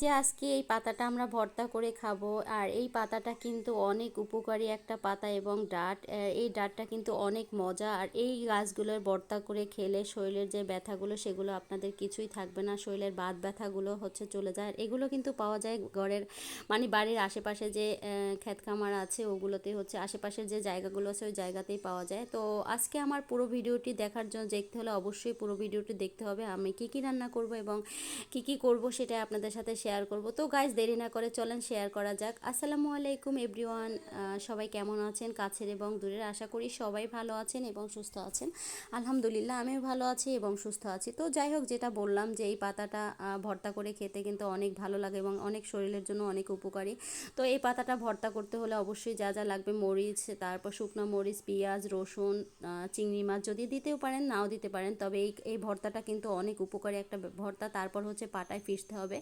যে আজকে এই পাতাটা আমরা ভর্তা করে খাব, আর এই পাতাটা কিন্তু অনেক উপকারী একটা পাতা এবং ডাট। এই ডাটটা কিন্তু অনেক মজা, আর এই গাছগুলোর ভর্তা করে খেলে শরীরের যে ব্যথাগুলো সেগুলো আপনাদের কিছুই থাকবে না, শরীরের বাত ব্যথাগুলো হচ্ছে চলে যায়। আর এগুলো কিন্তু পাওয়া যায় ঘরের মানে বাড়ির আশেপাশে যে ক্ষেত খামার আছে ওগুলোতে হচ্ছে, আশেপাশের যে জায়গাগুলো আছে ওই জায়গাতেই পাওয়া যায়। তো আজকে আমার পুরো ভিডিওটি দেখার জন্য দেখতে হলে অবশ্যই পুরো ভিডিওটি দেখতে হবে, আমি কি কি রান্না করব এবং কি কি করব সেটা আপনাদের সাথে শেয়ার করব। তো গাইজ দেরি না করে চলেন শেয়ার করা যাক। আসসালামু আলাইকুম এভরিওয়ান সবাই কেমন আছেন? কাছের এবং দূরের আশা করি সবাই ভালো আছেন এবং সুস্থ আছেন। আলহামদুলিল্লাহ, আমিও ভালো আছি এবং সুস্থ আছি। তো যাই হোক, যেটা বললাম যে এই পাতাটা ভর্তা করে খেতে কিন্তু অনেক ভালো লাগে এবং অনেক শরীরের জন্য অনেক উপকারী। তো এই পাতাটা ভর্তা করতে হলে অবশ্যই যা যা লাগবে, মরিচ, তারপর শুকনো মরিচ, পেঁয়াজ, রসুন চিংড়ি মাছ যদি দিতেও পারেন, নাও দিতে পারেন। তবে এই এই ভর্তাটা কিন্তু অনেক উপকারী একটা ভর্তা। তারপর হচ্ছে পাটায় ফিসতে হবে।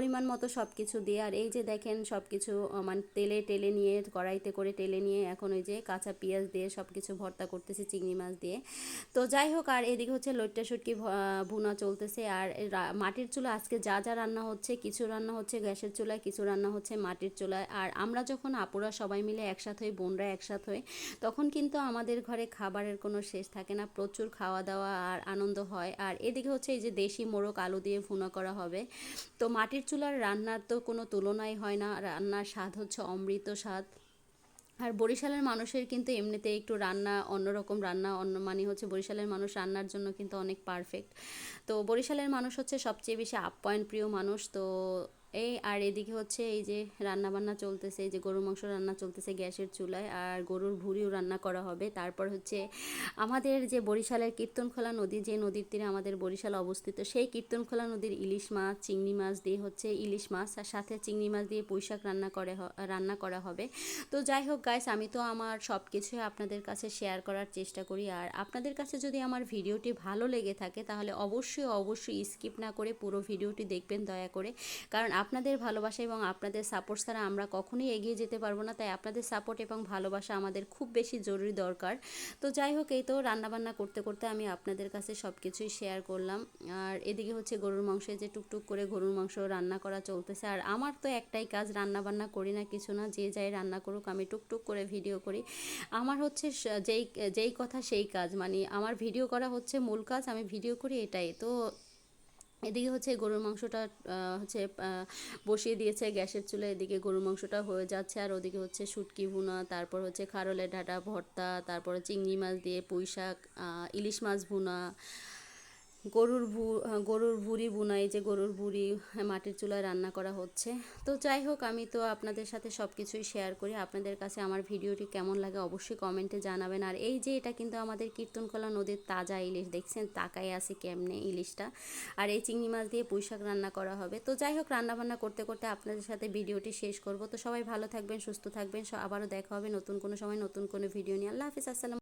পরিমাণ মতো সব কিছু দিয়ে, আর এই যে দেখেন সব কিছু মানে তেলে টেলে নিয়ে, কড়াইতে করে টেলে নিয়ে এখন ওই যে কাঁচা পেঁয়াজ দিয়ে সব কিছু ভর্তা করতেছি, চিংড়ি মাছ দিয়ে। তো যাই হোক, আর এদিকে হচ্ছে লইট্টা শুটকি ভ- ভুনা চলতেছে, আর মাটির চুলা, আজকে যা যা রান্না হচ্ছে, কিছু রান্না হচ্ছে গ্যাসের চুলায়, কিছু রান্না হচ্ছে মাটির চুলায়, আর আমরা যখন আপুরা সবাই মিলে একসাথে হই, বোনরা একসাথে হই, তখন কিন্তু আমাদের ঘরে খাবারের কোনো শেষ থাকে না, প্রচুর খাওয়া দাওয়া আর আনন্দ হয়। আর এদিকে হচ্ছে এই যে দেশি মোরগ, আলু দিয়ে ভুনা করা হবে। তো মাটির চুলার রান্নার তো কোনো তুলনাই হয় না। রান্নার স্বাদ হচ্ছে অমৃত স্বাদ। আর বরিশালের মানুষের কিন্তু এমনিতে একটু রান্না অন্যরকম রান্না, অন্য মানে হচ্ছে বরিশালের মানুষ রান্নার জন্য কিন্তু অনেক পারফেক্ট তো বরিশালের মানুষ হচ্ছে সবচেয়ে বেশি আপ্যায়ন প্রিয় মানুষ। তো এই আর এদিকে হচ্ছে এই যে রান্না বান্না চলতেছে, এই যে গরুর মাংস রান্না চলতেছে গ্যাসের চুলায়, আর গরুর ভুঁড়িও রান্না করা হবে। তারপর হচ্ছে আমাদের যে বরিশালের কীর্তনখোলা নদী, যে নদীর তীরে আমাদের বরিশাল অবস্থিত, সেই কীর্তনখোলা নদীর ইলিশ মাছ, চিংড়ি মাছ দিয়ে হচ্ছে ইলিশ মাছ, আর সাথে চিংড়ি মাছ দিয়ে পুঁইশাক রান্না করে রান্না করা হবে। তো যাই হোক গাইস আমি তো আমার সব কিছুই আপনাদের কাছে শেয়ার করার চেষ্টা করি, আর আপনাদের কাছে যদি আমার ভিডিওটি ভালো লেগে থাকে, তাহলে অবশ্যই অবশ্যই স্কিপ না করে পুরো ভিডিওটি দেখবেন দয়া করে। কারণ আপনাদের ভালোবাসা এবং আপনাদের সাপোর্ট ছাড়া আমরা কখনোই এগিয়ে যেতে পারব না। তাই আপনাদের সাপোর্ট এবং ভালোবাসা আমাদের খুব বেশি জরুরি দরকার। তো যাই হোক, এই তো রান্নাবান্না করতে করতে আমি আপনাদের কাছে সব কিছুই শেয়ার করলাম। আর এদিকে হচ্ছে গরুর মাংসে যে টুকটুক করে গরুর মাংস রান্না করা চলতেছে। আর আমার তো একটাই কাজ রান্নাবান্না করি না কিছু না, যে যাই রান্না করুক আমি টুকটুক করে ভিডিও করি। আমার হচ্ছে যেই যেই কথা সেই কাজ। মানে আমার ভিডিও করা হচ্ছে মূল কাজ, আমি ভিডিও করি এটাই। তো এদিকে হচ্ছে গরুর মাংসটা হচ্ছে বসিয়ে দিয়েছে গ্যাসের চুলে। এদিকে গরুর মাংসটা হয়ে যাচ্ছে। আর ওদিকে হচ্ছে শুটকি ভুনা, তারপর হচ্ছে খারলের ডাঁটা ভর্তা, তারপরে চিংড়ি মাছ দিয়ে পুঁই শাক ইলিশ মাছ ভুনা গরুর ভু, গরুর ভুড়ি বুনাই, যে গরুর ভুড়ি মাটির চুলায় রান্না করা হচ্ছে। তো যাই হোক, আমি তো আপনাদের সাথে সব কিছুই শেয়ার করি। আপনাদের কাছে আমার ভিডিওটি কেমন লাগে অবশ্যই কমেন্টে জানাবেন। আর এই যে এটা কিন্তু আমাদের কীর্তনকলা নদীর তাজা ইলিশ, দেখছেন? তাকাই আছে কেমনে ইলিশটা। আর এই চিংড়ি মাছ দিয়ে পুঁই শাক রান্না করা হবে। তো যাই হোক রান্না বান্না করতে করতে আপনাদের সাথে ভিডিওটি শেষ করব। তো সবাই ভালো থাকবেন, সুস্থ থাকবেন। আবারও দেখা হবে নতুন কোনো সময়, নতুন কোনো ভিডিও নিয়ে। আল্লাহ হাফিজ, আসসালাম